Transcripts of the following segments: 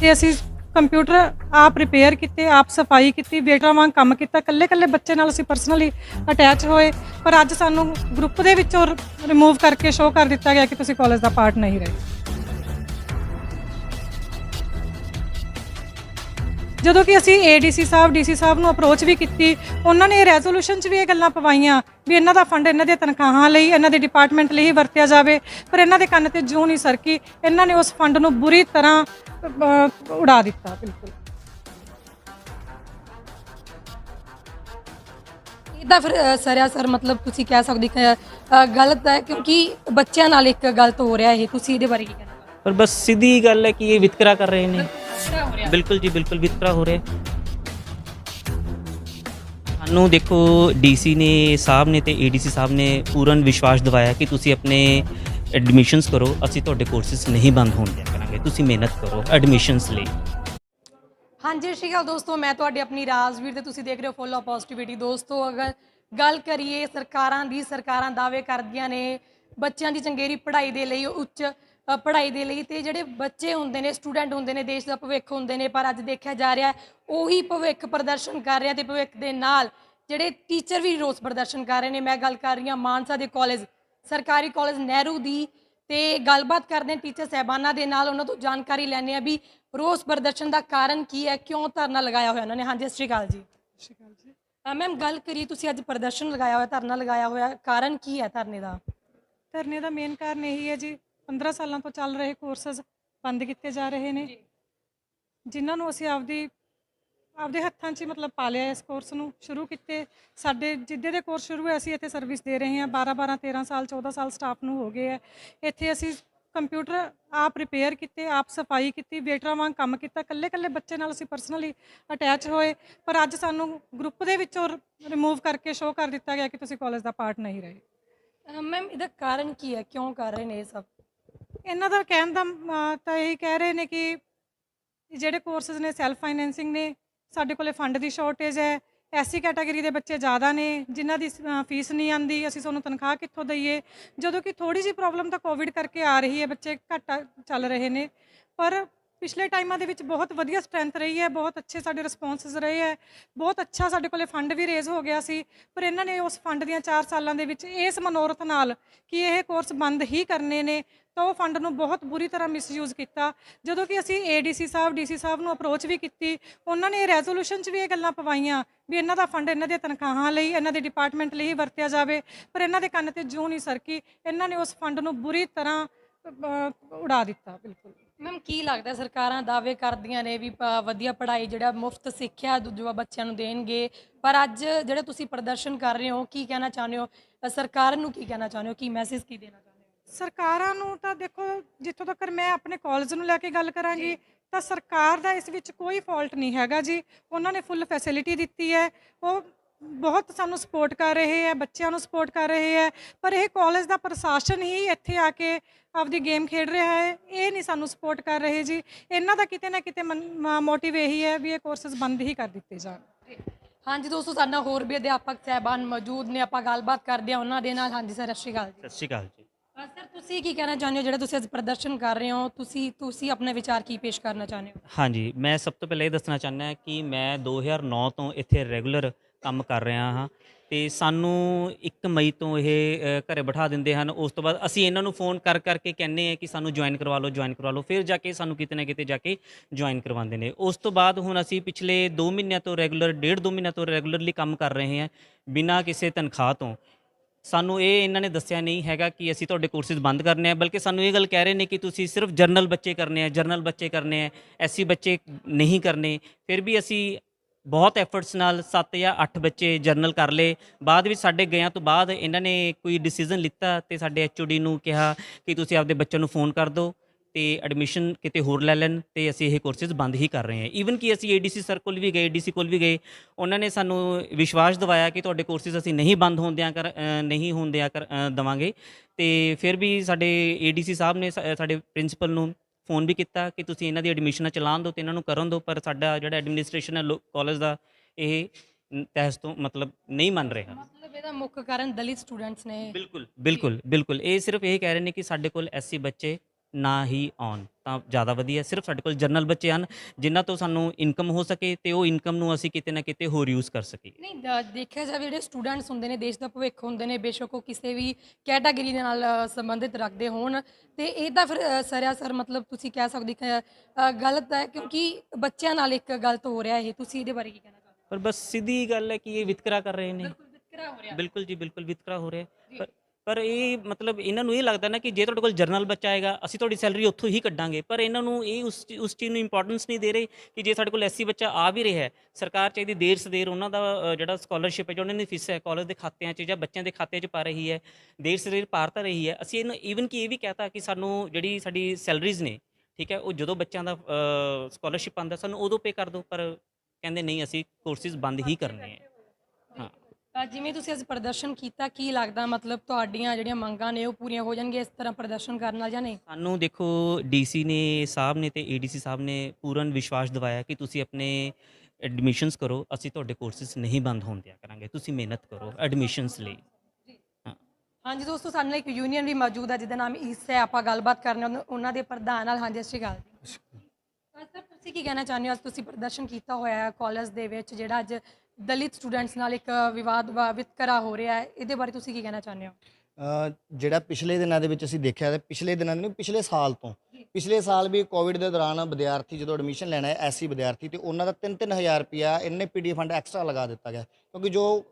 ਤੇ ਅਸੀਂ ਕੰਪਿਊਟਰ ਆਪ ਰਿਪੇਅਰ ਕੀਤੇ, ਆਪ ਸਫ਼ਾਈ ਕੀਤੀ ਵੇਟਰਾਂ ਵਾਂਗ ਕੰਮ ਕੀਤਾ। ਕੱਲੇ ਕੱਲੇ ਬੱਚੇ ਨਾਲ ਅਸੀਂ ਪਰਸਨਲੀ ਅਟੈਚ ਹੋਏ, ਪਰ ਅੱਜ ਸਾਨੂੰ ਗਰੁੱਪ ਦੇ ਵਿੱਚੋਂ ਰਿਮੂਵ ਕਰਕੇ ਸ਼ੋਅ ਕਰ ਦਿੱਤਾ ਗਿਆ ਕਿ ਤੁਸੀਂ ਕਾਲਜ ਦਾ ਪਾਰਟ ਨਹੀਂ ਰਹੇ। ਜਦੋਂ ਕਿ ਅਸੀਂ ਏਡੀਸੀ ਸਾਹਿਬ ਡੀਸੀ ਸਾਹਿਬ ਨੂੰ ਅਪਰੋਚ ਵੀ ਕੀਤੀ, ਉਹਨਾਂ ਨੇ ਰੈਜ਼ੋਲੂਸ਼ਨ 'ਚ ਵੀ ਇਹ ਗੱਲਾਂ ਪਵਾਈਆਂ ਵੀ ਇਹਨਾਂ ਦਾ ਫੰਡ ਇਹਨਾਂ ਦੀਆਂ ਤਨਖਾਹਾਂ ਲਈ, ਇਹਨਾਂ ਦੇ ਡਿਪਾਰਟਮੈਂਟ ਲਈ ਹੀ ਵਰਤਿਆ ਜਾਵੇ, ਪਰ ਇਹਨਾਂ ਦੇ ਕੰਨ ਤੇ ਜੂੰ ਨਹੀਂ ਸਰਕੀ, ਇਹਨਾਂ ਨੇ ਉਸ ਫੰਡ ਨੂੰ ਬੁਰੀ ਤਰ੍ਹਾਂ ਉਡਾ ਦਿੱਤਾ, ਬਿਲਕੁਲ। ਇਹਦਾ ਫਿਰ ਸਰਿਆ ਸਰ, ਮਤਲਬ ਤੁਸੀਂ ਕਹਿ ਸਕਦੇ ਗਲਤ ਹੈ, ਕਿਉਂਕਿ ਬੱਚਿਆਂ ਨਾਲ ਇੱਕ ਗਲਤ ਹੋ ਰਿਹਾ ਇਹ, ਤੁਸੀਂ ਇਹਦੇ ਬਾਰੇ ਕੀ ਕਹਿਣਾ? ਪਰ ਬਸ ਸਿੱਧੀ ਗੱਲ ਹੈ ਕਿ ਇਹ ਵਿਤਕਰਾ ਕਰ ਰਹੇ ਨੇ। ਬਿਲਕੁਲ ਜੀ ਬਿਲਕੁਲ ਵਿਤਕਰਾ ਹੋ ਰਿਹਾ। ਸਾਨੂੰ ਦੇਖੋ ਡੀਸੀ ਨੇ ਸਾਹਿਬ ਨੇ ਤੇ ਏਡੀਸੀ ਸਾਹਿਬ ਨੇ ਪੂਰਨ ਵਿਸ਼ਵਾਸ ਦਿਵਾਇਆ ਕਿ ਤੁਸੀਂ ਆਪਣੇ ਐਡਮਿਸ਼ਨਸ ਕਰੋ। ਅਸੀਂ ਤੁਹਾਡੇ ਕੋਰਸਿਸ ਨਹੀਂ ਬੰਦ ਹੋਣ ਦਿਆ ਕਰਾਂਗੇ। ਤੁਸੀਂ ਮਿਹਨਤ ਕਰੋ ਐਡਮਿਸ਼ਨਸ ਲਈ। ਹਾਂਜੀ ਸਤਿ ਸ਼੍ਰੀ ਅਕਾਲ ਦੋਸਤੋ। ਮੈਂ ਤੁਹਾਡੀ ਆਪਣੀ ਰਾਜਵੀਰ ਤੇ ਤੁਸੀਂ ਦੇਖ ਰਹੇ ਹੋ ਫੁੱਲ ਆਫ ਪੋਜ਼ਿਟਿਵਿਟੀ ਦੋਸਤੋ ਅਗਰ ਗੱਲ ਕਰੀਏ ਸਰਕਾਰਾਂ ਦੀ ਸਰਕਾਰਾਂ ਦਾਅਵੇ ਕਰਦੀਆਂ ਨੇ ਬੱਚਿਆਂ ਦੀ ਚੰਗੇਰੀ ਪੜ੍ਹਾਈ ਦੇ ਲਈ ਉੱਚ ਪੜ੍ਹਾਈ ਦੇ ਲਈ ਤੇ ਜਿਹੜੇ ਬੱਚੇ ਹੁੰਦੇ ਨੇ ਸਟੂਡੈਂਟ ਹੁੰਦੇ ਨੇ ਦੇਸ਼ ਦਾ ਭਵਿੱਖ ਹੁੰਦੇ ਨੇ ਪਰ ਅੱਜ ਦੇਖਿਆ ਜਾ ਰਿਹਾ ਉਹੀ ਭਵਿੱਖ ਪ੍ਰਦਰਸ਼ਨ ਕਰ ਰਿਹਾ ਤੇ ਭਵਿੱਖ ਦੇ ਨਾਲ ਜਿਹੜੇ ਟੀਚਰ ਵੀ ਰੋਸ ਪ੍ਰਦਰਸ਼ਨ ਕਰ ਰਹੇ ਨੇ। ਮੈਂ ਗੱਲ ਕਰ ਰਹੀ ਹਾਂ ਮਾਨਸਾ ਦੇ ਕਾਲਜ ਸਰਕਾਰੀ ਕਾਲਜ ਨਹਿਰੂ ਦੀ ਤੇ ਗੱਲਬਾਤ ਕਰਦੇ ਟੀਚਰ ਸਹਿਬਾਨਾਂ ਦੇ ਨਾਲ। ਉਹਨਾਂ ਤੋਂ ਜਾਣਕਾਰੀ ਲੈਣੇ ਆ ਵੀ ਰੋਸ ਪ੍ਰਦਰਸ਼ਨ ਦਾ ਕਾਰਨ ਕੀ ਹੈ ਕਿਉਂ ਧਰਨਾ ਲਗਾਇਆ ਹੋਇਆ ਉਹਨਾਂ ਨੇ? ਹਾਂਜੀ ਸਤਿ ਸ਼੍ਰੀ ਅਕਾਲ ਜੀ। ਮੈਮ ਗੱਲ ਕਰੀਏ ਤੁਸੀਂ ਅੱਜ ਪ੍ਰਦਰਸ਼ਨ ਲਗਾਇਆ ਹੋਇਆ ਧਰਨਾ ਲਗਾਇਆ ਹੋਇਆ ਕਾਰਨ ਕੀ ਹੈ ਧਰਨੇ ਦਾ? ਧਰਨੇ ਦਾ ਮੇਨ ਕਾਰਨ ਇਹੀ ਹੈ ਜੀ 15 ਸਾਲਾਂ ਤੋਂ ਚੱਲ ਰਹੇ ਕੋਰਸਸ ਬੰਦ ਕੀਤੇ ਜਾ ਰਹੇ ਨੇ। ਜਿਨ੍ਹਾਂ ਨੂੰ ਅਸੀਂ ਆਪਦੀ ਆਪਦੇ ਹੱਥਾਂ 'ਚ ਮਤਲਬ ਪਾਲਿਆ ਇਸ ਕੋਰਸ ਨੂੰ ਸ਼ੁਰੂ ਕੀਤੇ। ਸਾਡੇ ਜਿੱਦੇ ਦੇ ਕੋਰਸ ਸ਼ੁਰੂ ਹੋਏ ਅਸੀਂ ਇੱਥੇ ਸਰਵਿਸ ਦੇ ਰਹੇ ਹਾਂ। 12 12 13 ਸਾਲ 14 ਸਾਲ ਸਟਾਫ ਨੂੰ ਹੋ ਗਏ ਹੈ। ਇੱਥੇ ਅਸੀਂ ਕੰਪਿਊਟਰ ਆਪ ਰਿਪੇਅਰ ਕੀਤੇ ਆਪ ਸਫ਼ਾਈ ਕੀਤੀ ਵੇਟਰਾਂ ਵਾਂਗ ਕੰਮ ਕੀਤਾ। ਕੱਲੇ ਕੱਲੇ ਬੱਚੇ ਨਾਲ ਅਸੀਂ ਪਰਸਨਲੀ ਅਟੈਚ ਹੋਏ। ਪਰ ਅੱਜ ਸਾਨੂੰ ਗਰੁੱਪ ਦੇ ਵਿੱਚੋਂ ਰਿਮੂਵ ਕਰਕੇ ਸ਼ੋਅ ਕਰ ਦਿੱਤਾ ਗਿਆ ਕਿ ਤੁਸੀਂ ਕਾਲਜ ਦਾ ਪਾਰਟ ਨਹੀਂ ਰਹੇ। ਮੈਮ ਇਹਦਾ ਕਾਰਨ ਕੀ ਹੈ? ਕਿਉਂ ਕਰ ਰਹੇ ਨੇ ਇਹ ਸਭ? ਇਹਨਾਂ ਦਾ ਕਹਿਣ ਦਾ ਤਾਂ ਇਹੀ ਕਹਿ ਰਹੇ ਨੇ ਕਿ ਜਿਹੜੇ ਕੋਰਸਸ ਨੇ ਸੈਲਫ ਫਾਈਨੈਂਸਿੰਗ ਨੇ, ਸਾਡੇ ਕੋਲੇ ਫੰਡ ਦੀ ਸ਼ਾਰਟੇਜ ਹੈ। ਐਸੀ ਕੈਟਾਗਰੀ ਦੇ ਬੱਚੇ ਜ਼ਿਆਦਾ ਨੇ, ਜਿਨ੍ਹਾਂ ਦੀ ਫੀਸ ਨਹੀਂ ਆਂਦੀ ਅਸੀਂ ਤੁਹਾਨੂੰ ਤਨਖਾਹ ਕਿੱਥੋਂ ਦਈਏ? ਜਦੋਂ ਕਿ ਥੋੜੀ ਜਿਹੀ ਪ੍ਰੋਬਲਮ ਤਾਂ ਕੋਵਿਡ ਕਰਕੇ ਆ ਰਹੀ ਹੈ, ਬੱਚੇ ਘੱਟ ਚੱਲ ਰਹੇ ਨੇ। ਪਰ ਪਿਛਲੇ ਟਾਈਮਾਂ ਦੇ ਵਿੱਚ ਬਹੁਤ ਵਧੀਆ ਸਟਰੈਂਥ ਰਹੀ ਹੈ, ਬਹੁਤ ਅੱਛੇ ਸਾਡੇ ਰਿਸਪੌਂਸਸ ਰਹੇ ਹੈ, ਬਹੁਤ ਅੱਛਾ ਸਾਡੇ ਕੋਲੇ ਫੰਡ ਵੀ ਰੇਜ਼ ਹੋ ਗਿਆ ਸੀ। ਪਰ ਇਹਨਾਂ ਨੇ ਉਸ ਫੰਡ ਦੀਆਂ 4 ਸਾਲਾਂ ਦੇ ਵਿੱਚ ਇਸ ਮਨੋਰਥ ਨਾਲ ਕਿ ਇਹ ਕੋਰਸ ਬੰਦ ਹੀ ਕਰਨੇ ਨੇ। ਤਾਂ ਉਹ ਫੰਡ ਨੂੰ ਬਹੁਤ ਬੁਰੀ ਤਰ੍ਹਾਂ ਮਿਸਯੂਜ਼ ਕੀਤਾ। ਜਦੋਂ ਕਿ ਅਸੀਂ ਏਡੀਸੀ ਸਾਹਿਬ ਡੀਸੀ ਸਾਹਿਬ ਨੂੰ ਅਪਰੋਚ ਵੀ ਕੀਤੀ, ਉਹਨਾਂ ਨੇ ਰੈਜ਼ੋਲੂਸ਼ਨ 'ਚ ਵੀ ਇਹ ਗੱਲਾਂ ਪਵਾਈਆਂ ਵੀ ਇਹਨਾਂ ਦਾ ਫੰਡ ਇਹਨਾਂ ਦੀਆਂ ਤਨਖਾਹਾਂ ਲਈ, ਇਹਨਾਂ ਦੇ ਡਿਪਾਰਟਮੈਂਟ ਲਈ ਹੀ ਵਰਤਿਆ ਜਾਵੇ, ਪਰ ਇਹਨਾਂ ਦੇ ਕੰਨ ਤੇ ਜੂ ਨਹੀਂ ਸਰਕੀ। ਇਹਨਾਂ ਨੇ ਉਸ ਫੰਡ ਨੂੰ ਬੁਰੀ ਤਰ੍ਹਾਂ ਉਡਾ ਦਿੱਤਾ, ਬਿਲਕੁਲ। ਮੈਮ, ਕੀ ਲੱਗਦਾ ਸਰਕਾਰਾਂ ਦਾਅਵੇ ਕਰਦੀਆਂ ਨੇ ਵੀ ਪ- ਵਧੀਆ ਪੜ੍ਹਾਈ ਜਿਹੜਾ ਮੁਫਤ ਸਿੱਖਿਆ ਦੂਜਾ ਬੱਚਿਆਂ ਨੂੰ ਦੇਣਗੇ? ਪਰ ਅੱਜ ਜਿਹੜਾ ਤੁਸੀਂ ਪ੍ਰਦਰਸ਼ਨ ਕਰ ਰਹੇ ਹੋ, ਕੀ ਕਹਿਣਾ ਚਾਹੁੰਦੇ ਹੋ? ਸਰਕਾਰ ਨੂੰ ਕੀ ਕਹਿਣਾ ਚਾਹੁੰਦੇ ਹੋ? ਕੀ ਮੈਸੇਜ ਕੀ ਦੇਣਾ ਚਾਹੁੰਦੇ ਹੋ? ਸਰਕਾਰਾਂ ਨੂੰ ਤਾਂ ਦੇਖੋ ਜਿੱਥੋਂ ਤੱਕ ਮੈਂ ਆਪਣੇ ਕਾਲਜ ਨੂੰ ਲੈ ਕੇ ਗੱਲ ਕਰਾਂਗੀ ਤਾਂ ਸਰਕਾਰ ਦਾ ਇਸ ਵਿੱਚ ਕੋਈ ਫਾਲਟ ਨਹੀਂ ਹੈਗਾ ਜੀ। ਉਹਨਾਂ ਨੇ ਫੁੱਲ ਫੈਸਿਲਿਟੀ ਦਿੱਤੀ ਹੈ। ਉਹ ਬਹੁਤ ਸਾਨੂੰ ਸਪੋਰਟ ਕਰ ਰਹੇ ਹੈ ਬੱਚਿਆਂ ਨੂੰ ਸਪੋਰਟ ਕਰ ਰਹੇ ਹੈ। ਪਰ ਇਹ ਕਾਲਜ ਦਾ ਪ੍ਰਸ਼ਾਸਨ ਹੀ ਇੱਥੇ ਆ ਕੇ ਆਪਦੀ ਗੇਮ ਖੇਡ ਰਿਹਾ ਹੈ। ਇਹ ਨਹੀਂ ਸਾਨੂੰ ਸਪੋਰਟ ਕਰ ਰਹੇ ਜੀ। ਇਹਨਾਂ ਦਾ ਕਿਤੇ ਨਾ ਕਿਤੇ ਮੋਟਿਵ ਇਹੀ ਹੈ ਵੀ ਇਹ ਕੋਰਸਸ ਬੰਦ ਹੀ ਕਰ ਦਿੱਤੇ ਜਾਣ। ਹਾਂਜੀ ਦੋਸਤੋ ਸਾਡੇ ਨਾਲ ਹੋਰ ਵੀ ਅਧਿਆਪਕ ਸਹਿਬਾਨ ਮੌਜੂਦ ਨੇ। ਆਪਾਂ ਗੱਲਬਾਤ ਕਰਦੇ ਹਾਂ ਉਹਨਾਂ ਦੇ ਨਾਲ। ਹਾਂਜੀ ਸਰ ਸਤਿ ਸ਼੍ਰੀ ਅਕਾਲ ਜੀ। ਸਤਿ ਸ਼੍ਰੀ ਅਕਾਲ ਜੀ। ਸਰ ਤੁਸੀਂ ਕੀ ਕਹਿਣਾ ਚਾਹੁੰਦੇ ਹੋ? ਜਿਹੜਾ ਤੁਸੀਂ ਅੱਜ ਪ੍ਰਦਰਸ਼ਨ ਕਰ ਰਹੇ ਹੋ ਤੁਸੀਂ ਤੁਸੀਂ ਆਪਣੇ ਵਿਚਾਰ ਕੀ ਪੇਸ਼ ਕਰਨਾ ਚਾਹੁੰਦੇ ਹੋ? ਹਾਂਜੀ ਮੈਂ ਸਭ ਤੋਂ ਪਹਿਲਾਂ ਇਹ ਦੱਸਣਾ ਚਾਹੁੰਦਾ ਕਿ ਮੈਂ 2009 ਤੋਂ ਇੱਥੇ ਰੈਗੂਲਰ ਕੰਮ ਕਰ ਰਿਹਾ ਹਾਂ ਤੇ ਸਾਨੂੰ 1 ਮਈ ਤੋਂ ਇਹ ਅ, ਘਰੇ ਬਿਠਾ ਦਿੰਦੇ ਹਨ। ਉਸ ਤੋਂ ਬਾਅਦ ਅਸੀਂ ਇਹਨਾਂ ਨੂੰ ਫੋਨ ਕਰ ਕਰਕੇ ਕਹਿੰਨੇ ਆ ਕਿ ਸਾਨੂੰ ਜੁਆਇਨ ਕਰਵਾ ਲਓ ਜੁਆਇਨ ਕਰਵਾ ਲਓ। ਫਿਰ ਜਾ ਕੇ ਸਾਨੂੰ ਕਿਤੇ ਨਾ ਕਿਤੇ ਜਾ ਕੇ ਜੁਆਇਨ ਕਰਵਾਉਂਦੇ ਨੇ। ਉਸ ਤੋਂ ਬਾਅਦ ਹੁਣ ਅਸੀਂ ਪਿਛਲੇ 2 ਮਹੀਨਿਆਂ ਤੋਂ ਰੈਗੂਲਰ ਡੇਢ 2 ਮਹੀਨਿਆਂ ਤੋਂ ਰੈਗੂਲਰਲੀ ਕੰਮ ਕਰ ਰਹੇ ਹਾਂ ਬਿਨਾਂ ਕਿਸੇ ਤਨਖਾਹ ਤੋਂ। ਸਾਨੂੰ ਇਹ ਇਹਨਾਂ ਨੇ ਦੱਸਿਆ ਨਹੀਂ ਹੈਗਾ ਕਿ ਅਸੀਂ ਤੁਹਾਡੇ ਕੋਰਸਿਸ ਬੰਦ ਕਰਨੇ ਆ, ਬਲਕਿ ਸਾਨੂੰ ਇਹ ਗੱਲ ਕਹਿ ਰਹੇ ਨੇ ਕਿ ਤੁਸੀਂ ਸਿਰਫ ਜਰਨਲ ਬੱਚੇ ਕਰਨੇ ਆ ਜਰਨਲ ਬੱਚੇ ਕਰਨੇ ਆ, ਐਸੀ ਬੱਚੇ ਨਹੀਂ ਕਰਨੇ, ਫਿਰ ਵੀ ਅਸੀਂ ਬਹੁਤ ਐਫਰਟਸ ਨਾਲ 7 ਜਾਂ 8 ਬੱਚੇ ਜਰਨਲ ਕਰ ਲਏ, ਬਾਅਦ ਵਿੱਚ ਸਾਡੇ ਗਿਆਂ ਤੋਂ ਬਾਅਦ ਇਹਨਾਂ ਨੇ ਕੋਈ ਡਿਸੀਜਨ ਲਿੱਤਾ ਤੇ ਸਾਡੇ ਐਚਓਡੀ ਨੂੰ ਕਿਹਾ ਕਿ ਤੁਸੀਂ ਆਪਦੇ ਬੱਚਿਆਂ ਨੂੰ ਫੋਨ ਕਰ ਦਿਓ। ਤੇ ਐਡਮਿਸ਼ਨ ਕਿਤੇ ਹੋਰ ਲੈ ਲੈਣ ਤੇ ਅਸੀਂ ਇਹ ਕੋਰਸਿਸ ਬੰਦ ਹੀ ਕਰ ਰਹੇ ਹਾਂ। ਈਵਨ ਕਿ ਅਸੀਂ ਏਡੀਸੀ ਸਰ ਕੋਲ ਵੀ ਗਏ ਡੀਸੀ ਕੋਲ ਵੀ ਗਏ ਉਹਨਾਂ ਨੇ ਸਾਨੂੰ ਵਿਸ਼ਵਾਸ ਦਿਵਾਇਆ ਕਿ ਤੁਹਾਡੇ ਕੋਰਸਿਸ ਅਸੀਂ ਨਹੀਂ ਬੰਦ ਹੁੰਦਿਆਂ ਕਰ ਅ, ਨਹੀਂ ਹੁੰਦਿਆਂ ਕਰ ਅ, ਦਵਾਂਗੇ। ਤੇ ਫਿਰ ਵੀ ਸਾਡੇ ਏਡੀਸੀ ਸਾਹਿਬ ਨੇ ਸਾਡੇ ਪ੍ਰਿੰਸੀਪਲ ਨੂੰ ਫੋਨ ਵੀ ਕੀਤਾ ਕਿ ਤੁਸੀਂ ਇਹਨਾਂ ਦੀ ਐਡਮਿਸ਼ਨਾਂ ਚਲਾਉਣ ਦਿਓ ਤੇ ਇਹਨਾਂ ਨੂੰ ਕਰਨ ਦਿਓ ਪਰ ਸਾਡਾ ਜਿਹੜਾ ਐਡਮਿਨਿਸਟ੍ਰੇਸ਼ਨ ਹੈ ਕਾਲਜ ਦਾ ਇਹ ਤਹਿਸ ਤੋਂ ਮਤਲਬ ਨਹੀਂ ਮੰਨ ਰਿਹਾ। ਮਤਲਬ ਇਹਦਾ ਮੁੱਖ ਕਾਰਨ ਦਲਿਤ ਸਟੂਡੈਂਟਸ ਨੇ ਬਿਲਕੁਲ ਬਿਲਕੁਲ ਬਿਲਕੁਲ। ਇਹ ਸਿਰਫ ਇਹ ਕਹਿ ਰਹੇ ਨੇ ਕਿ ਸਾਡੇ ਕੋਲ ਐਸਸੀ ਬੱਚੇ ਨਾ ਹੀ ਆਉਣ। ਤਾਂ ਜ਼ਿਆਦਾ ਵਧੀਆ ਸਿਰਫ ਸਾਡੇ ਕੋਲ ਜਰਨਲ ਬੱਚੇ ਹਨ ਜਿਨ੍ਹਾਂ ਤੋਂ ਸਾਨੂੰ ਇਨਕਮ ਹੋ ਸਕੇ ਤੇ ਉਹ ਇਨਕਮ ਨੂੰ ਅਸੀਂ ਕਿਤੇ ਨਾ ਕਿਤੇ ਹੋਰ ਯੂਜ਼ ਕਰ ਸਕੀਏ। ਨਹੀਂ ਦ- ਦੇਖਿਆ ਜਾਵੇ ਜਿਹੜੇ ਸਟੂਡੈਂਟਸ ਹੁੰਦੇ ਨੇ ਦੇਸ਼ ਦਾ ਭਵਿੱਖ ਹੁੰਦੇ ਨੇ ਬੇਸ਼ੱਕ ਉਹ ਕਿਸੇ ਵੀ ਕੈਟਾਗਰੀ ਦੇ ਨਾਲ ਅ, ਸੰਬੰਧਿਤ ਰੱਖਦੇ ਹੋਣ। ਤੇ ਇਹ ਤਾਂ ਫਿਰ ਅ, ਸਰਾਸਰ ਮਤਲਬ ਤੁਸੀਂ ਕਹਿ ਸਕਦੇ ਕਿ ਅ, ਗਲਤ ਹੈ ਕਿਉਂਕਿ ਬੱਚਿਆਂ ਨਾਲ ਇੱਕ ਗਲਤ ਹੋ ਰਿਹਾ ਇਹ। ਤੁਸੀਂ ਇਹਦੇ ਬਾਰੇ ਕੀ ਕਹਿਣਾ ਚਾਹੁੰਦੇ ਪਰ ਬਸ ਸਿੱਧੀ ਗੱਲ ਹੈ ਕਿ ਇਹ ਵਿਤਕਰਾ ਕਰ ਰਹੇ ਨੇ। ਬਿਲਕੁਲ ਵਿਤਕਰਾ ਹੋ ਰਿਹਾ। ਬਿਲਕੁਲ ਜੀ ਬਿਲਕੁਲ ਵਿਤਕਰਾ ਹੋ ਰਿਹਾ। ਹੈ। ਪਰ ਪਰ ਇਹ ਮਤਲਬ ਇਹਨਾਂ ਨੂੰ ਇਹ ਲੱਗਦਾ ਨਾ ਕਿ ਜੇ ਤੁਹਾਡੇ ਕੋਲ ਜਰਨਲ ਬੱਚਾ ਆਏਗਾ ਅਸੀਂ ਤੁਹਾਡੀ ਸੈਲਰੀ ਉੱਥੋਂ ਹੀ ਕੱਢਾਂਗੇ। ਪਰ ਇਹਨਾਂ ਨੂੰ ਇਹ ਉਸ ਉਸ ਚੀਜ਼ ਨੂੰ ਇੰਪੋਰਟੈਂਸ ਨਹੀਂ ਦੇ ਰਹੇ ਕਿ ਜੇ ਸਾਡੇ ਕੋਲ ਐਸਸੀ ਬੱਚਾ ਆ ਵੀ ਰਿਹਾ ਹੈ ਸਰਕਾਰ ਚਾਹੀਦੀ ਦੇਰ ਸਦੇਰ ਉਹਨਾਂ ਦਾ ਜਿਹੜਾ ਸਕਾਲਰਸ਼ਿਪ ਹੈ ਜੋ ਉਹਨਾਂ ਦੀ ਫੀਸ ਹੈ ਕਾਲਜ ਦੇ ਖਾਤਿਆਂ 'ਚ ਜਾਂ ਬੱਚਿਆਂ ਦੇ ਖਾਤੇ 'ਚ ਪਾ ਰਹੀ ਹੈ ਦੇਰ ਸਦੇਰ ਪਾਰ ਤਾਂ ਰਹੀ ਹੈ। ਅਸੀਂ ਇਹਨੂੰ ਈਵਨ ਕਿ ਇਹ ਵੀ ਕਹਤਾ ਕਿ ਸਾਨੂੰ ਜਿਹੜੀ ਸਾਡੀ ਸੈਲਰੀਜ਼ ਨੇ ਠੀਕ ਹੈ ਉਹ ਜਦੋਂ ਬੱਚਿਆਂ ਦਾ ਸਕਾਲਰਸ਼ਿਪ ਆਉਂਦਾ ਸਾਨੂੰ ਉਦੋਂ ਪੇ ਕਰ ਦਿਓ ਪਰ ਕਹਿੰਦੇ ਨਹੀਂ ਅਸੀਂ ਕੋਰਸਿਸ ਬੰਦ ਹੀ ਕਰਨੇ ਹੈ। ਹਾਂ। ਤਾਂ ਜਿਵੇਂ ਤੁਸੀਂ ਅੱਜ ਪ੍ਰਦਰਸ਼ਨ ਕੀਤਾ ਕੀ ਲੱਗਦਾ ਮਤਲਬ ਤੁਹਾਡੀਆਂ ਜਿਹੜੀਆਂ ਮੰਗਾਂ ਨੇ ਉਹ ਪੂਰੀਆਂ ਹੋ ਜਾਣਗੀਆਂ ਇਸ ਤਰ੍ਹਾਂ ਪ੍ਰਦਰਸ਼ਨ ਕਰਨ ਨਾਲ ਜਾਂ ਨਹੀਂ? ਸਾਨੂੰ ਦੇਖੋ ਡੀਸੀ ਨੇ ਸਾਹਿਬ ਨੇ ਤੇ ਏਡੀਸੀ ਸਾਹਿਬ ਨੇ ਪੂਰਨ ਵਿਸ਼ਵਾਸ ਦਿਵਾਇਆ ਕਿ ਤੁਸੀਂ ਆਪਣੇ ਐਡਮਿਸ਼ਨਸ ਕਰੋ ਅਸੀਂ ਤੁਹਾਡੇ ਕੋਰਸਿਸ ਨਹੀਂ ਬੰਦ ਹੋਣ ਦਿਆ ਕਰਾਂਗੇ ਤੁਸੀਂ ਮਿਹਨਤ ਕਰੋ ਐਡਮਿਸ਼ਨਸ ਲਈ। ਹਾਂਜੀ ਦੋਸਤੋ ਸਾਡੇ ਨਾਲ ਇੱਕ ਯੂਨੀਅਨ ਵੀ ਮੌਜੂਦ ਹੈ ਜਿਹਦਾ ਨਾਮ ਈਸ ਹੈ ਆਪਾਂ ਗੱਲਬਾਤ ਕਰਨੀ ਉਹਨਾਂ- ਦੇ ਪ੍ਰਧਾਨ ਨਾਲ। ਹਾਂਜੀ ਸਤਿ ਸ਼੍ਰੀ ਅਕਾਲ ਜੀ। ਤਾਂ ਸਰ ਤੁਸੀਂ ਕੀ ਕਹਿਣਾ ਚਾਹੁੰਦੇ ਹੋ? ਅੱਜ ਤੁਸੀਂ ਪ੍ਰਦਰਸ਼ਨ ਕੀਤਾ ਹੋਇਆ ਹੈ ਕਾਲਜ ਦੇ ਵਿੱਚ ਜਿਹੜਾ ਅੱਜ ਦਲਿਤ ਸਟੂਡੈਂਟਸ ਨਾਲ ਇੱਕ ਵਿਵਾਦ ਵਾ- ਵਿਤਕਰਾ ਹੋ ਰਿਹਾ ਹੈ ਇਹਦੇ ਬਾਰੇ ਤੁਸੀਂ ਕੀ ਕਹਿਣਾ ਚਾਹੁੰਦੇ ਹੋ? ਅ, ਜਿਹੜਾ ਪਿਛਲੇ ਦਿਨਾਂ ਦੇ ਵਿੱਚ ਅਸੀਂ ਦੇਖਿਆ ਤੇ ਪਿਛਲੇ ਦਿਨਾਂ ਦੇ ਨਹੀਂ ਪਿਛਲੇ ਸਾਲ ਤੋਂ। ਪਿਛਲੇ ਸਾਲ ਵੀ ਕੋਵਿਡ ਦੇ ਦੌਰਾਨ ਵਿਦਿਆਰਥੀ ਜਦੋਂ ਐਡਮਿਸ਼ਨ ਲੈਣਾ ਹੈ ਐਸਸੀ ਵਿਦਿਆਰਥੀ ਤੇ ਉਹਨਾਂ ਦਾ 3-3000 ਰੁਪਿਆ ਇੰਨੇ ਪੀਡੀ ਫੰਡ ਐਕਸਟਰਾ ਲਗਾ ਦਿੱਤਾ ਗਿਆ। ਕਿਉਂਕਿ ਜੋ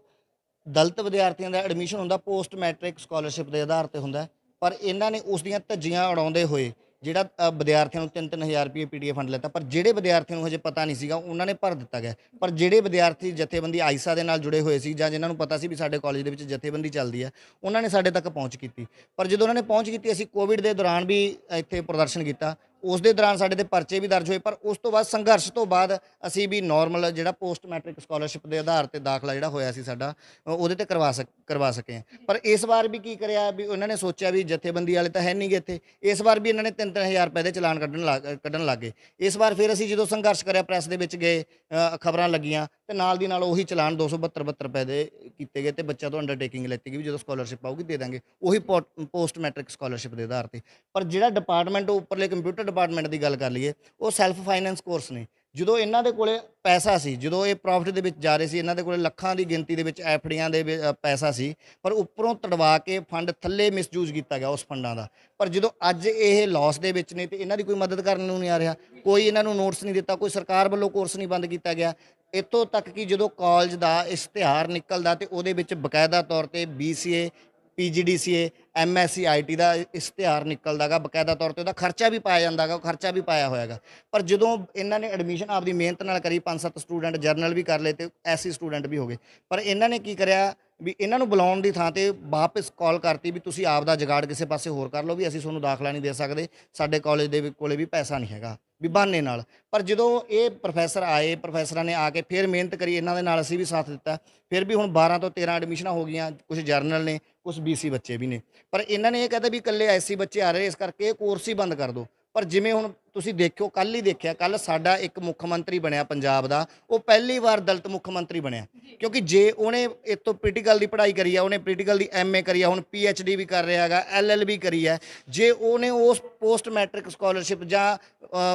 ਦਲਿਤ ਵਿਦਿਆਰਥੀਆਂ ਦਾ ਐਡਮਿਸ਼ਨ ਹੁੰਦਾ ਪੋਸਟ ਮੈਟ੍ਰਿਕ ਸਕਾਲਰਸ਼ਿਪ ਦੇ ਆਧਾਰ ਤੇ ਹੁੰਦਾ ਹੈ। ਪਰ ਇਹਨਾਂ ਨੇ ਉਸ ਦੀਆਂ ਧੱਜੀਆਂ ਉਡਾਉਂਦੇ ਹੋਏ ਜਿਹੜਾ ਵਿਦਿਆਰਥੀਆਂ ਨੂੰ 3-3000 ਰੁਪਏ ਪੀਡੀਐਫ ਫੰਡ ਲੈਤਾ, ਪਰ ਜਿਹੜੇ ਵਿਦਿਆਰਥੀਆਂ ਨੂੰ ਹਜੇ ਪਤਾ ਨਹੀਂ ਸੀਗਾ, ਉਹਨਾਂ ਨੇ ਭਰ ਦਿੱਤਾ ਗਿਆ। ਪਰ ਜਿਹੜੇ ਵਿਦਿਆਰਥੀ ਜਥੇਬੰਦੀ ਆਈਸਾ ਦੇ ਨਾਲ ਜੁੜੇ ਹੋਏ ਸੀ, ਜਾਂ ਜਿਨ੍ਹਾਂ ਨੂੰ ਪਤਾ ਸੀ ਵੀ ਸਾਡੇ ਕਾਲਜ ਦੇ ਵਿੱਚ ਜਥੇਬੰਦੀ ਚੱਲਦੀ ਹੈ, ਉਹਨਾਂ ਨੇ ਸਾਡੇ ਤੱਕ ਪਹੁੰਚ ਕੀਤੀ। ਪਰ ਜਦੋਂ ਉਹਨਾਂ ਨੇ ਪਹੁੰਚ ਕੀਤੀ, ਅਸੀਂ ਕੋਵਿਡ ਦੇ ਦੌਰਾਨ ਵੀ ਇੱਥੇ ਪ੍ਰਦਰਸ਼ਨ ਕੀਤਾ। ਉਸ ਦੇ ਦੌਰਾਨ ਸਾਡੇ ਤੇ ਪਰਚੇ ਵੀ ਦਰਜ ਹੋਏ, ਪਰ ਉਸ ਤੋਂ ਬਾਅਦ ਸੰਘਰਸ਼ ਤੋਂ ਬਾਅਦ ਅਸੀਂ ਵੀ ਨਾਰਮਲ ਜਿਹੜਾ ਪੋਸਟ ਮੈਟ੍ਰਿਕ ਸਕਾਲਰਸ਼ਿਪ ਦੇ ਆਧਾਰ ਤੇ ਦਾਖਲਾ ਜਿਹੜਾ ਹੋਇਆ ਸੀ ਸਾਡਾ ਉਹਦੇ ਤੇ ਕਰਵਾ ਸਕ, ਕਰਵਾ ਸਕੇ ਹਾਂ। ਪਰ ਇਸ ਵਾਰ ਵੀ ਕੀ ਕਰਿਆ ਵੀ ਉਹਨਾਂ ਨੇ ਸੋਚਿਆ ਵੀ ਜਥੇਬੰਦੀ ਵਾਲੇ ਤਾਂ ਹੈ ਨਹੀਂਗੇ ਇੱਥੇ। ਇਸ ਵਾਰ ਵੀ ਇਹਨਾਂ ਨੇ 3-3000 ਰੁਪਏ ਦੇ ਚਲਾਨ ਕੱਢਣ ਲੱਗ ਕੱਢਣ ਲੱਗੇ। ਇਸ ਵਾਰ ਫਿਰ ਅਸੀਂ ਜਦੋਂ ਸੰਘਰਸ਼ ਕਰਿਆ ਪ੍ਰੈਸ ਦੇ ਵਿੱਚ ਗਏ ਖਬਰਾਂ ਲੱਗੀਆਂ, ਤੇ ਨਾਲ ਦੀ ਨਾਲ ਉਹੀ ਚਲਾਨ 272 72 ਰੁਪਏ ਦੇ ਕੀਤੇ ਗਏ ਤੇ ਬੱਚਾ ਤੋਂ ਅੰਡਰਟੇਕਿੰਗ ਲੈਤੀ ਗਈ ਵੀ ਜਦੋਂ ਸਕਾਲਰਸ਼ਿਪ ਆਊਗੀ ਦੇ ਦਾਂਗੇ। ਉਹੀ ਪੋਸਟ ਮੈਟ੍ਰਿਕ ਸਕਾਲਰਸ਼ਿਪ ਦੇ ਆਧਾਰ ਤੇ। ਪਰ ਜਿਹੜਾ ਡਿਪਾਰਟਮੈਂਟ ਉੱਪਰਲੇ ਕੰਪਿਊਟਰ ਡਿਪਾਰਟਮੈਂਟ ਦੀ ਗੱਲ ਕਰ ਲਈਏ, ਉਹ ਸੈਲਫ ਫਾਈਨੈਂਸ ਕੋਰਸ ਨੇ। ਜਦੋਂ ਇਹਨਾਂ ਦੇ ਕੋਲੇ ਪੈਸਾ ਸੀ, ਜਦੋਂ ਇਹ ਪ੍ਰੋਫਿਟ ਦੇ ਵਿੱਚ ਜਾ ਰਹੇ ਸੀ, ਇਹਨਾਂ ਦੇ ਕੋਲੇ ਲੱਖਾਂ ਦੀ ਗਿਣਤੀ ਦੇ ਵਿੱਚ ਐਫਡੀਆਂ ਦੇ ਪੈਸਾ ਸੀ, ਪਰ ਉੱਪਰੋਂ ਤੜਵਾ ਕੇ ਫੰਡ ਥੱਲੇ ਮਿਸਯੂਜ਼ ਕੀਤਾ ਗਿਆ ਉਸ ਫੰਡਾਂ ਦਾ। ਪਰ ਜਦੋਂ ਅੱਜ ਇਹ ਲਾਸ ਦੇ ਵਿੱਚ ਨੇ, ਤੇ ਇਹਨਾਂ ਦੀ ਕੋਈ ਮਦਦ ਕਰਨ ਨੂੰ ਨਹੀਂ ਆ ਰਿਹਾ, ਕੋਈ ਇਹਨਾਂ ਨੂੰ ਨੋਟਸ ਨਹੀਂ ਦਿੱਤਾ, ਕੋਈ ਸਰਕਾਰ ਵੱਲੋਂ ਕੋਰਸ ਨਹੀਂ ਬੰਦ ਕੀਤਾ ਗਿਆ, ਇੱਥੋਂ ਤੱਕ ਕਿ ਜਦੋਂ ਕਾਲਜ ਦਾ ਇਸ਼ਤਿਹਾਰ ਨਿਕਲਦਾ ਤੇ ਉਹਦੇ ਵਿੱਚ ਬਕਾਇਦਾ ਤੌਰ ਤੇ BCA ਪੀਜੀਡੀਸੀਏ ਐਮਐਸਸੀ ਆਈਟੀ ਦਾ ਇਸ਼ਤਿਹਾਰ ਨਿਕਲਦਾਗਾ ਬਕਾਇਦਾ ਤੌਰ ਤੇ ਉਹਦਾ ਖਰਚਾ ਵੀ ਪਾਇਆ ਜਾਂਦਾਗਾ ਉਹ ਖਰਚਾ ਵੀ ਪਾਇਆ ਹੋਇਆਗਾ ਪਰ ਜਦੋਂ ਇਹਨਾਂ ਨੇ ਐਡਮਿਸ਼ਨ ਆਪਦੀ ਮਿਹਨਤ ਨਾਲ ਕਰੀ, ਪੰਜ ਸੱਤ ਸਟੂਡੈਂਟ ਜਰਨਲ ਵੀ ਕਰ ਲਏ ਤੇ ਐਸੀ ਸਟੂਡੈਂਟ ਵੀ ਹੋ ਗਏ। ਪਰ ਇਹਨਾਂ ਨੇ ਕੀ ਕਰਿਆ ਵੀ ਇਹਨਾਂ ਨੂੰ ਬੁਲਾਉਣ ਦੀ ਥਾਂ ਤੇ ਵਾਪਸ ਕਾਲ ਕਰਤੀ ਵੀ ਤੁਸੀਂ ਆਪ ਦਾ ਜਗਾੜ ਕਿਸੇ ਪਾਸੇ ਹੋਰ ਕਰ ਲਓ ਵੀ ਅਸੀਂ ਤੁਹਾਨੂੰ ਦਾਖਲਾ ਨਹੀਂ ਦੇ ਸਕਦੇ, ਸਾਡੇ ਕਾਲਜ ਦੇ ਵੀ- ਕੋਲੇ ਵੀ ਪੈਸਾ ਨਹੀਂ ਹੈਗਾ, ਵੀ ਬਹਾਨੇ ਨਾਲ। ਪਰ ਜਦੋਂ ਇਹ ਪ੍ਰੋਫੈਸਰ ਆਏ ਪ੍ਰੋਫੈਸਰਾਂ ਨੇ ਆ ਕੇ ਫਿਰ ਮਿਹਨਤ ਕਰੀ, ਇਹਨਾਂ ਦੇ ਨਾਲ ਅਸੀਂ ਵੀ ਸਾਥ ਦਿੱਤਾ। ਫਿਰ ਵੀ ਹੁਣ 12 ਤੋਂ 13 ਐਡਮਿਸ਼ਨਾਂ ਹੋ ਗਈਆਂ ਕੁਝ ਜਰਨਲ ਨੇ ਕੁਝ ਬੀਸੀ ਬੱਚੇ ਵੀ ਨੇ। ਪਰ ਇਹਨਾਂ ਨੇ ਇਹ ਕਹਤਾ ਵੀ ਇਕੱਲੇ ਐਸੀ ਬੱਚੇ ਆ ਰਹੇ ਇਸ ਕਰਕੇ ਇਹ ਕੋਰਸ ਹੀ ਬੰਦ ਕਰ ਦਿਓ ਪਰ ਜਿਵੇਂ ਹੁਣ ਤੁਸੀਂ ਦੇਖਿਓ ਕੱਲ ਹੀ ਦੇਖਿਆ ਕੱਲ ਸਾਡਾ ਇੱਕ ਮੁੱਖ ਮੰਤਰੀ ਬਣਿਆ ਪੰਜਾਬ ਦਾ ਉਹ ਪਹਿਲੀ ਵਾਰ ਦਲਿਤ ਮੁੱਖ ਮੰਤਰੀ ਬਣਿਆ। ਕਿਉਂਕਿ ਜੇ ਉਹਨੇ ਇਤੋਂ ਪੋਲੀਟੀਕਲ ਦੀ ਪੜ੍ਹਾਈ ਕਰੀ ਆ ਉਹਨੇ ਪੋਲੀਟੀਕਲ ਦੀ ਐਮਏ ਕਰੀ ਆ ਹੁਣ ਪੀਐਚਡੀ ਵੀ ਕਰ ਰਿਹਾ ਹੈਗਾ ਐਲਐਲਬੀ ਕਰੀ ਹੈ ਜੇ ਉਹਨੇ ਉਸ ਪੋਸਟ ਮੈਟ੍ਰਿਕ ਸਕਾਲਰਸ਼ਿਪ ਜਾਂ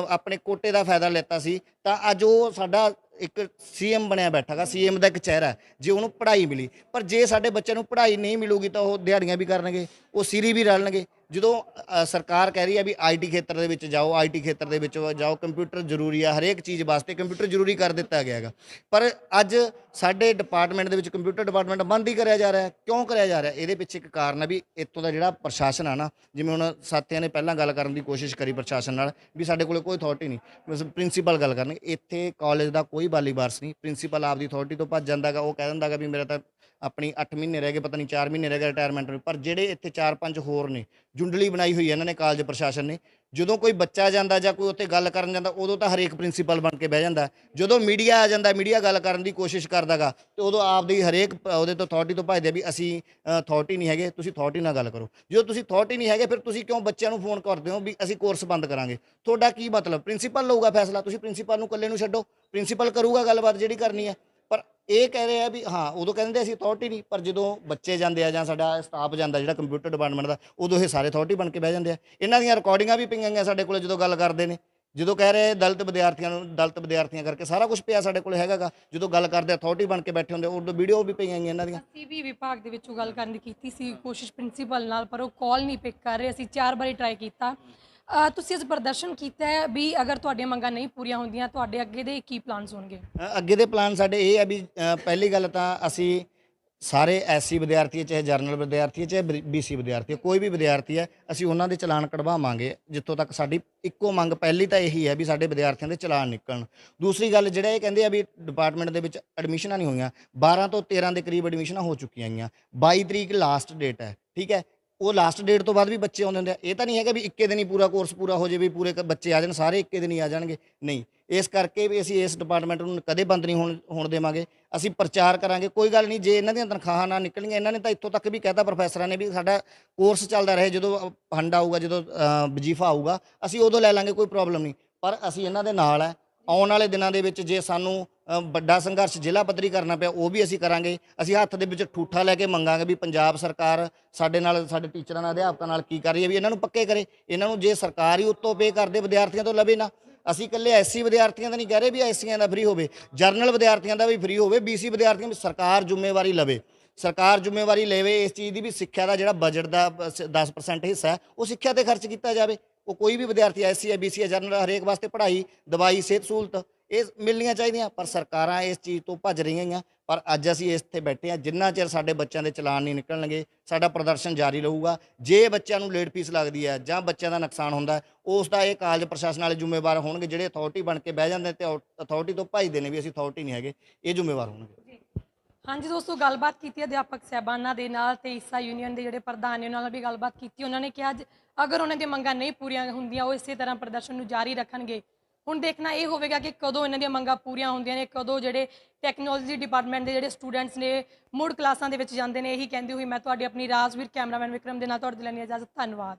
ਆਪਣੇ ਕੋਟੇ ਦਾ ਫਾਇਦਾ ਲੈਤਾ ਸੀ ਤਾਂ ਅੱਜ ਉਹ ਸਾਡਾ ਇੱਕ ਸੀਐਮ ਬਣਿਆ ਬੈਠਾਗਾ ਸੀਐਮ ਦਾ ਇੱਕ ਚਿਹਰਾ ਜੇ ਉਹਨੂੰ ਪੜ੍ਹਾਈ ਮਿਲੀ। ਪਰ ਜੇ ਸਾਡੇ ਬੱਚਿਆਂ ਨੂੰ ਪੜ੍ਹਾਈ ਨਹੀਂ ਮਿਲੂਗੀ ਤਾਂ ਉਹ ਦਿਹਾੜੀਆਂ ਵੀ ਕਰਨਗੇ ਉਹ ਸਿਰੀ ਵੀ ਰਲਣਗੇ ਜਦੋਂ ਅ, ਸਰਕਾਰ ਕਹਿ ਰਹੀ ਹੈ ਵੀ ਆਈਟੀ ਖੇਤਰ ਦੇ ਵਿੱਚ ਜਾਓ ਆਈਟੀ ਖੇਤਰ ਦੇ ਵਿੱਚ ਜਾਓ ਕੰਪਿਊਟਰ ਜ਼ਰੂਰੀ ਆ ਹਰੇਕ ਚੀਜ਼ ਵਾਸਤੇ ਕੰਪਿਊਟਰ ਜ਼ਰੂਰੀ ਕਰ ਦਿੱਤਾ ਗਿਆ ਹੈਗਾ। ਪਰ ਅੱਜ ਸਾਡੇ ਡਿਪਾਰਟਮੈਂਟ ਦੇ ਵਿੱਚ ਕੰਪਿਊਟਰ ਡਿਪਾਰਟਮੈਂਟ ਬੰਦ ਹੀ ਕਰਿਆ ਜਾ ਰਿਹਾ ਹੈ। ਕਿਉਂ ਕਰਿਆ ਜਾ ਰਿਹਾ ਇਹਦੇ ਪਿੱਛੇ ਇੱਕ ਕਾਰਨ ਹੈ ਵੀ ਇੱਥੋਂ ਦਾ ਜਿਹੜਾ ਪ੍ਰਸ਼ਾਸਨ ਆ ਨਾ ਜਿਵੇਂ ਹੁਣ ਸਾਥੀਆਂ ਨੇ ਪਹਿਲਾਂ ਗੱਲ ਕਰਨ ਦੀ ਕੋਸ਼ਿਸ਼ ਕਰੀ ਪ੍ਰਸ਼ਾਸਨ ਨਾਲ ਵੀ ਸਾਡੇ ਕੋਲੇ ਕੋਈ ਅਥਾਰਟੀ ਨਹੀਂ। ਬਸ ਪ੍ਰਿੰਸੀਪਲ ਗੱਲ ਕਰਨਗੇ। ਇੱਥੇ ਕਾਲਜ ਦਾ ਕੋਈ ਬਾਲੀਬਾਰਸ਼ ਨਹੀਂ ਪ੍ਰਿੰਸੀਪਲ ਆਪਦੀ ਅਥਾਰਟੀ ਤੋਂ ਭੱਜ ਜਾਂਦਾਗਾ, ਉਹ ਕਹਿ ਦਿੰਦਾਗਾ ਵੀ ਮੇਰਾ ਤਾਂ ਆਪਣੀ 8 ਮਹੀਨੇ ਰਹਿ ਗਏ, ਪਤਾ ਨਹੀਂ 4 ਮਹੀਨੇ ਰਹਿ ਗਏ ਰਿਟਾਇਰਮੈਂਟ ਨੂੰ, ਪਰ ਜਿਹੜੇ ਇੱਥੇ 4-5 ਹੋਰ ਨੇ, ਜੁੰਡਲੀ ਬਣਾਈ ਹੋਈ ਹੈ ਇਹਨਾਂ ਨੇ ਕਾਲਜ ਪ੍ਰਸ਼ਾਸਨ ਨੇ ਜਦੋਂ ਕੋਈ ਬੱਚਾ ਜਾਂਦਾ ਜਾਂ ਕੋਈ ਉੱਥੇ ਗੱਲ ਕਰਨ ਜਾਂਦਾ, ਉਦੋਂ ਤਾਂ ਹਰੇਕ ਪ੍ਰਿੰਸੀਪਲ ਬਣ ਕੇ ਬਹਿ ਜਾਂਦਾ। ਜਦੋਂ ਮੀਡੀਆ ਆ ਜਾਂਦਾ ਮੀਡੀਆ ਗੱਲ ਕਰਨ ਦੀ ਕੋਸ਼ਿਸ਼ ਕਰਦਾਗਾ, ਤੇ ਉਦੋਂ ਆਪਦੀ ਹਰੇਕ ਉਹਦੇ ਤੋਂ ਅਥਾਰਟੀ ਤੋਂ ਭੱਜਦੇ ਵੀ ਅਸੀਂ ਅਥਾਰਟੀ ਨਹੀਂ ਹੈਗੇ, ਤੁਸੀਂ ਅਥਾਰਟੀ ਨਾਲ ਗੱਲ ਕਰੋ। ਜਦੋਂ ਤੁਸੀਂ ਅਥਾਰਟੀ ਨਹੀਂ ਹੈਗੇ, ਫਿਰ ਤੁਸੀਂ ਕਿਉਂ ਬੱਚਿਆਂ ਨੂੰ ਫੋਨ ਕਰਦੇ ਹੋ ਵੀ ਅਸੀਂ ਕੋਰਸ ਬੰਦ ਕਰਾਂਗੇ? ਤੁਹਾਡਾ ਕੀ ਮਤਲਬ? ਪ੍ਰਿੰਸੀਪਲ ਲਊਗਾ ਫੈਸਲਾ, ਤੁਸੀਂ ਪ੍ਰਿੰਸੀਪਲ ਨੂੰ ਇਕੱਲੇ ਨੂੰ ਛੱਡੋ। ਪ੍ਰਿੰਸੀਪਲ ਕਰੂਗਾ ਗੱਲਬਾਤ ਜਿਹੜੀ ਕਰਨੀ ਹੈ ਪਰ ਇਹ ਕਹਿ ਰਹੇ ਆ ਵੀ ਹਾਂ, ਉਦੋਂ ਕਹਿੰਦੇ ਅਸੀਂ ਅਥਾਰਟੀ ਨਹੀਂ, ਪਰ ਜਦੋਂ ਬੱਚੇ ਜਾਂਦੇ ਆ ਜਾਂ ਸਾਡਾ ਸਟਾਫ ਜਾਂਦਾ ਜਿਹੜਾ ਕੰਪਿਊਟਰ ਡਿਪਾਰਟਮੈਂਟ ਦਾ, ਉਦੋਂ ਇਹ ਸਾਰੇ ਅਥਾਰਟੀ ਬਣ ਕੇ ਬਹਿ ਜਾਂਦੇ ਆ। ਇਹਨਾਂ ਦੀਆਂ ਰਿਕਾਰਡਿੰਗਾਂ ਵੀ ਪਈਆਂ ਗਈਆਂ ਸਾਡੇ ਕੋਲ ਜਦੋਂ ਗੱਲ ਕਰਦੇ ਨੇ। ਜਦੋਂ ਕਹਿ ਰਹੇ ਦਲਿਤ ਵਿਦਿਆਰਥੀਆਂ ਨੂੰ, ਦਲਿਤ ਵਿਦਿਆਰਥੀਆਂ ਕਰਕੇ ਸਾਰਾ ਕੁਝ ਪਿਆ ਸਾਡੇ ਕੋਲ ਹੈਗਾਗਾ ਜਦੋਂ ਗੱਲ ਕਰਦੇ ਅਥਾਰਟੀ ਬਣ ਕੇ ਬੈਠੇ ਹੁੰਦੇ ਉਦੋਂ ਵੀਡੀਓ ਵੀ ਪਈਆਂ ਗਈਆਂ ਇਹਨਾਂ ਦੀਆਂ। ਅਸੀਂ ਵੀ ਵਿਭਾਗ ਦੇ ਵਿੱਚੋਂ ਗੱਲ ਕਰਨ ਦੀ ਕੀਤੀ ਸੀ, ਕੋਸ਼ਿਸ਼ ਪ੍ਰਿੰਸੀਪਲ ਨਾਲ, ਪਰ ਉਹ ਕਾਲ ਨਹੀਂ ਪਿਕ ਕਰ ਰਹੇ। ਅਸੀਂ ਚਾਰ ਵਾਰੀ ਟਰਾਈ ਕੀਤਾ। ਤੁਸੀਂ ਇਸ ਪ੍ਰਦਰਸ਼ਨ ਕੀਤਾ ਹੈ ਵੀ ਅਗਰ ਤੁਹਾਡੀਆਂ ਮੰਗਾਂ ਨਹੀਂ ਪੂਰੀਆਂ ਹੁੰਦੀਆਂ ਤੁਹਾਡੇ ਅੱਗੇ ਦੇ ਕੀ ਪਲਾਨਸ ਹੋਣਗੇ? ਅੱਗੇ ਦੇ ਪਲਾਨ ਸਾਡੇ ਇਹ ਆ ਵੀ ਅ, ਪਹਿਲੀ ਗੱਲ ਤਾਂ ਅਸੀਂ ਸਾਰੇ ਐਸਸੀ ਵਿਦਿਆਰਥੀ ਹੈ, ਚਾਹੇ ਜਰਨਲ ਵਿਦਿਆਰਥੀ ਹੈ, ਚਾਹੇ ਬੀਸੀ ਵਿਦਿਆਰਥੀ ਹੈ, ਕੋਈ ਵੀ ਵਿਦਿਆਰਥੀ ਹੈ ਅਸੀਂ ਉਹਨਾਂ ਦੇ ਚਲਾਨ ਕਢਵਾਵਾਂਗੇ ਜਿੱਥੋਂ ਤੱਕ ਸਾਡੀ ਇੱਕੋ ਮੰਗ ਪਹਿਲੀ ਤਾਂ ਇਹੀ ਹੈ ਵੀ ਸਾਡੇ ਵਿਦਿਆਰਥੀਆਂ ਦੇ ਚਲਾਨ ਨਿਕਲਣ। ਦੂਸਰੀ ਗੱਲ ਜਿਹੜਾ ਇਹ ਕਹਿੰਦੇ ਆ ਵੀ ਡਿਪਾਰਟਮੈਂਟ ਦੇ ਵਿੱਚ ਐਡਮਿਸ਼ਨਾਂ ਨਹੀਂ ਹੋਈਆਂ 12 ਤੋਂ 13 ਦੇ ਕਰੀਬ ਐਡਮਿਸ਼ਨਾਂ ਹੋ ਚੁੱਕੀਆਂ ਗਈਆਂ 22 ਤਰੀਕ ਲਾਸਟ ਡੇਟ ਹੈ ਠੀਕ ਹੈ ਉਹ ਲਾਸਟ ਡੇਟ ਤੋਂ ਬਾਅਦ ਵੀ ਬੱਚੇ ਆਉਂਦੇ ਹੁੰਦੇ ਆ। ਇਹ ਤਾਂ ਨਹੀਂ ਹੈਗਾ ਵੀ ਇੱਕੇ ਦਿਨ ਹੀ ਪੂਰਾ ਕੋਰਸ ਪੂਰਾ ਹੋ ਜਾਵੇ ਵੀ ਪੂਰੇ ਕ- ਬੱਚੇ ਆ ਜਾਣ ਸਾਰੇ ਇੱਕੇ ਦਿਨ ਹੀ ਆ ਜਾਣਗੇ। ਨਹੀਂ ਇਸ ਕਰਕੇ ਵੀ ਅਸੀਂ ਇਸ ਡਿਪਾਰਟਮੈਂਟ ਨੂੰ ਕਦੇ ਬੰਦ ਨਹੀਂ ਹੋਣ ਹੋਣ ਦੇਵਾਂਗੇ। ਅਸੀਂ ਪ੍ਰਚਾਰ ਕਰਾਂਗੇ ਕੋਈ ਗੱਲ ਨਹੀਂ ਜੇ ਇਹਨਾਂ ਦੀਆਂ ਤਨਖਾਹਾਂ ਨਾ ਨਿਕਲਣਗੀਆਂ ਇਹਨਾਂ ਨੇ ਤਾਂ ਇੱਥੋਂ ਤੱਕ ਵੀ ਕਹਿਤਾ ਪ੍ਰੋਫੈਸਰਾਂ ਨੇ ਵੀ ਸਾਡਾ ਕੋਰਸ ਚੱਲਦਾ ਰਹੇ ਜਦੋਂ ਅ, ਫੰਡ ਆਊਗਾ ਜਦੋਂ ਵਜ਼ੀਫਾ ਆਊਗਾ ਅਸੀਂ ਉਦੋਂ ਲੈ ਲਾਂਗੇ ਕੋਈ ਪ੍ਰੋਬਲਮ ਨਹੀਂ। ਪਰ ਅਸੀਂ ਇਹਨਾਂ ਦੇ ਨਾਲ ਹੈ ਆਉਣ ਵਾਲੇ ਦਿਨਾਂ ਦੇ ਵਿੱਚ ਜੇ ਸਾਨੂੰ ਅ, ਵੱਡਾ ਸੰਘਰਸ਼ ਜ਼ਿਲ੍ਹਾ ਪੱਧਰੀ ਕਰਨਾ ਪਿਆ ਉਹ ਵੀ ਅਸੀਂ ਕਰਾਂਗੇ। ਅਸੀਂ ਹੱਥ ਦੇ ਵਿੱਚ ਠੂਠਾ ਲੈ ਕੇ ਮੰਗਾਂਗੇ ਵੀ ਪੰਜਾਬ ਸਰਕਾਰ ਸਾਡੇ ਨਾਲ ਸਾਡੇ ਟੀਚਰਾਂ ਨਾਲ ਅਧਿਆਪਕਾਂ ਨਾਲ ਕੀ ਕਰ ਰਹੀ ਹੈ ਵੀ ਇਹਨਾਂ ਨੂੰ ਪੱਕੇ ਕਰੇ। ਇਹਨਾਂ ਨੂੰ ਜੇ ਸਰਕਾਰ ਹੀ ਉੱਤੋਂ ਪੇ ਕਰਦੇ ਵਿਦਿਆਰਥੀਆਂ ਤੋਂ ਲਵੇ ਨਾ। ਅਸੀਂ ਇਕੱਲੇ ਐਸਸੀ ਵਿਦਿਆਰਥੀਆਂ ਦਾ ਨਹੀਂ ਕਹਿ ਰਹੇ ਵੀ ਐਸਸੀਆਂ ਦਾ ਫ੍ਰੀ ਹੋਵੇ। ਜਰਨਲ ਵਿਦਿਆਰਥੀਆਂ ਦਾ ਵੀ ਫ੍ਰੀ ਹੋਵੇ ਬੀਸੀ ਵਿਦਿਆਰਥੀਆਂ ਵੀ ਸਰਕਾਰ ਜ਼ਿੰਮੇਵਾਰੀ ਲਵੇ। ਸਰਕਾਰ ਜ਼ਿੰਮੇਵਾਰੀ ਲਵੇ ਇਸ ਚੀਜ਼ ਦੀ ਵੀ ਸਿੱਖਿਆ ਦਾ ਜਿਹੜਾ ਬਜਟ ਦਾ ਬ- ਸ- 10% ਹਿੱਸਾ ਹੈ ਉਹ ਸਿੱਖਿਆ ਤੇ ਖਰਚ ਕੀਤਾ ਜਾਵੇ। ਉਹ ਕੋਈ ਵੀ ਵਿਦਿਆਰਥੀ ਐਸਸੀ ਹੈ ਬੀਸੀ ਹੈ ਜਨਰਲ ਹਰੇਕ ਵਾਸਤੇ ਪੜ੍ਹਾਈ, ਦਵਾਈ, ਸਿਹਤ ਸਹੂਲਤ, ਇਹ ਮਿਲਣੀਆਂ ਚਾਹੀਦੀਆਂ, ਪਰ ਸਰਕਾਰਾਂ ਇਸ ਚੀਜ਼ ਤੋਂ ਭੱਜ ਰਹੀਆਂ ਗਈਆਂ ਪਰ ਅੱਜ ਅਸੀਂ ਇੱਥੇ ਬੈਠੇ ਹਾਂ ਜਿੰਨਾ ਚਿਰ ਸਾਡੇ ਬੱਚਿਆਂ ਦੇ ਚਲਾਨ ਨਹੀਂ ਨਿਕਲਣਗੇ, ਸਾਡਾ ਪ੍ਰਦਰਸ਼ਨ ਜਾਰੀ ਰਹੂਗਾ। ਜੇ ਬੱਚਿਆਂ ਨੂੰ ਲੇਟ ਫੀਸ ਲੱਗਦੀ ਹੈ ਜਾਂ ਬੱਚਿਆਂ ਦਾ ਨੁਕਸਾਨ ਹੁੰਦਾ ਉਸ ਦਾ ਇਹ ਕਾਲਜ ਪ੍ਰਸ਼ਾਸਨ ਵਾਲੇ ਜ਼ਿੰਮੇਵਾਰ ਹੋਣਗੇ, ਜਿਹੜੇ ਅਥਾਰਟੀ ਬਣ ਕੇ ਬਹਿ ਜਾਂਦੇ ਤੇ ਅਥਾਰਟੀ ਤੋਂ ਭੱਜਦੇ ਨੇ ਵੀ ਅਸੀਂ ਅਥਾਰਟੀ ਨਹੀਂ ਹੈਗੇ, ਇਹ ਜ਼ਿੰਮੇਵਾਰ ਹੋਣਗੇ। ਹਾਂਜੀ ਦੋਸਤੋ, ਗੱਲਬਾਤ ਕੀਤੀ ਅਧਿਆਪਕ ਸਹਿਬਾਨਾਂ ਦੇ ਨਾਲ ਤੇ ਈਸਾ ਯੂਨੀਅਨ ਦੇ ਜਿਹੜੇ ਪ੍ਰਧਾਨ ਨੇ ਉਹਨਾਂ ਨਾਲ ਵੀ ਗੱਲਬਾਤ ਕੀਤੀ। ਉਹਨਾਂ ਨੇ ਕਿਹਾ, ਜ- ਅਗਰ ਉਹਨਾਂ ਦੀਆਂ ਮੰਗਾਂ ਨਹੀਂ ਪੂਰੀਆਂ ਹੁੰਦੀਆਂ, ਉਹ ਇਸੇ ਤਰ੍ਹਾਂ ਪ੍ਰਦਰਸ਼ਨ ਨੂੰ ਜਾਰੀ ਰੱਖਣਗੇ। ਹੁਣ ਦੇਖਣਾ ਇਹ ਹੋਵੇਗਾ ਕਿ ਕਦੋਂ ਇਹਨਾਂ ਦੀਆਂ ਮੰਗਾਂ ਪੂਰੀਆਂ ਹੁੰਦੀਆਂ ਨੇ, ਕਦੋਂ ਜਿਹੜੇ ਟੈਕਨੋਲੋਜੀ ਡਿਪਾਰਟਮੈਂਟ ਦੇ ਜਿਹੜੇ ਸਟੂਡੈਂਟਸ ਨੇ, ਮੁੜ ਕਲਾਸਾਂ ਦੇ ਵਿੱਚ ਜਾਂਦੇ ਨੇ, ਇਹੀ ਕਹਿੰਦੀ ਹੋਈ ਮੈਂ ਤੁਹਾਡੀ ਆਪਣੀ ਰਾਜਵੀਰ ਕੈਮਰਾਮੈਨ ਵਿਕਰਮ ਦੇ ਨਾਲ ਤੁਹਾਡੇ ਤੋਂ ਇਜਾਜ਼ਤ ਧੰਨਵਾਦ।